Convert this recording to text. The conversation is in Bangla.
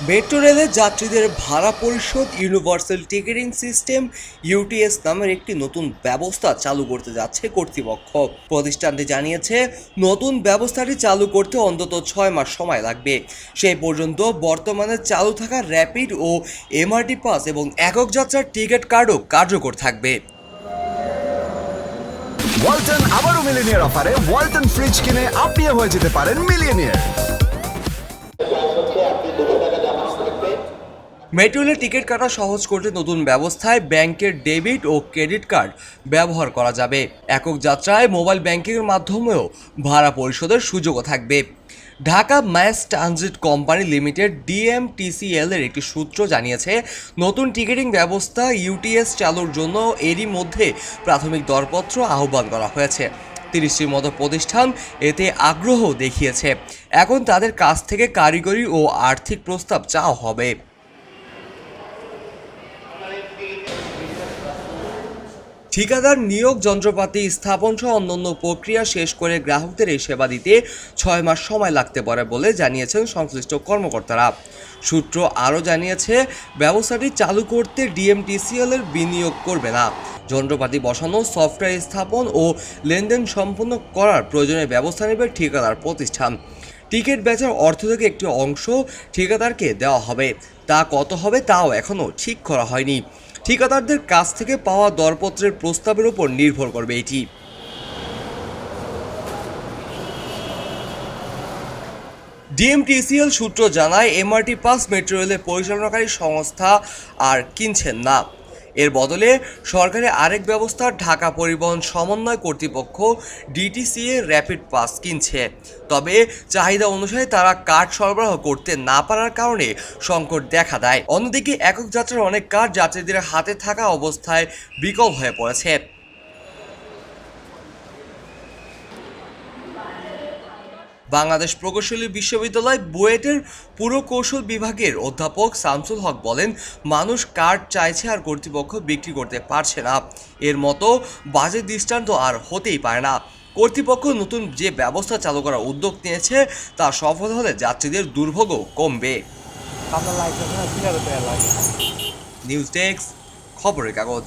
মেট্রো রেলের যাত্রীদের ভাড়া পরিশোধ ইউনিভার্সাল টিকেটিং সিস্টেম ইউটিএস নামের একটি নতুন ব্যবস্থা চালু করতে যাচ্ছে কর্তৃপক্ষ। প্রতিষ্ঠানটি জানিয়েছে, নতুন ব্যবস্থাটি চালু করতে অন্তত ছয় মাস সময় লাগবে। সেই পর্যন্ত বর্তমানে চালু থাকা র্যাপিড ও এমআরটি পাস এবং একক যাত্রার টিকিট কার্ডও কার্যকর থাকবে। ওয়ালটন আবারও মিলিনিয়ার অফারে ওয়ালটন ফ্রিজ কিনে আপনিও হয়ে যেতে পারেন মিলিয়নিয়ার। মেট্রো রেলের টিকিট কাটা সহজ করতে নতুন ব্যবস্থায় ব্যাংকের ডেবিট ও ক্রেডিট কার্ড ব্যবহার করা যাবে। একক যাত্রায় মোবাইল ব্যাংকিংয়ের মাধ্যমেও ভাড়া পরিশোধের সুযোগও থাকবে। Dhaka mass transit company limited DMTCL এর একটি সূত্র জানিয়েছে, নতুন টিকিটিং ব্যবস্থা ইউটিএস চালুর জন্য এরই মধ্যে প্রাথমিক দরপত্র আহ্বান করা হয়েছে। তিরিশটির মতো প্রতিষ্ঠান এতে আগ্রহ দেখিয়েছে। এখন তাদের কাছ থেকে কারিগরি ও আর্থিক প্রস্তাব চাওয়া হবে। ঠিকাদার নিয়োগ যন্ত্রপাতি স্থাপন সহ অন্যান্য প্রক্রিয়া শেষ করে গ্রাহকদের এই সেবা দিতে ছয় মাস সময় লাগতে পারে বলে জানিয়েছেন সংশ্লিষ্ট কর্মকর্তারা। সূত্র আরও জানিয়েছে, ব্যবস্থাটি চালু করতে ডিএমটিসিএল এর বিনিয়োগ করবে না। যন্ত্রপাতি বসানো, সফটওয়্যার স্থাপন ও লেনদেন সম্পন্ন করার প্রয়োজনীয় ব্যবস্থা নেবে ঠিকাদার প্রতিষ্ঠান। টিকিট বেচার অর্থ থেকে একটি অংশ ঠিকাদারকে দেওয়া হবে। তা কত হবে তাও এখনও ঠিক করা হয়নি। ঠিকাদারদের কাছ থেকে পাওয়া দরপত্রের প্রস্তাবের উপর নির্ভর করবে এটি। ডিএমটিসিএল সূত্র জানায়, এমআরটি পাস মেট্রো রেলের পরিচালনাকারী সংস্থা আর কিনছেন না। এর বদলে সরকারের আরেক ব্যবস্থা ঢাকা পরিবহন সমন্বয় কর্তৃপক্ষ ডিটিসিএ র্যাপিড পাস কিনছে। তবে চাহিদা অনুসারে তারা কার্ড সরবরাহ করতে না পারার কারণে সংকট দেখা দেয়। অন্যদিকে একক যাত্রার অনেক কার্ড যাত্রীদের হাতে থাকা অবস্থায় বিকল হয়ে পড়েছে। বাংলাদেশ প্রকৌশলী বিশ্ববিদ্যালয় বুয়েটের পুরকৌশল বিভাগের অধ্যাপক শামসুল হক বলেন মানুষ কার্ড চাইছে আর কর্তৃপক্ষ বিক্রি করতে পারছে না। এর মতো বাজে দৃষ্টান্ত আর হতেই পারে না। কর্তৃপক্ষ নতুন যে ব্যবস্থা চালু করার উদ্যোগ নিয়েছে তা সফল হলে যাত্রীদের দুর্ভোগও কমবে। নিউজ ডেস্ক খবরের কাগজ।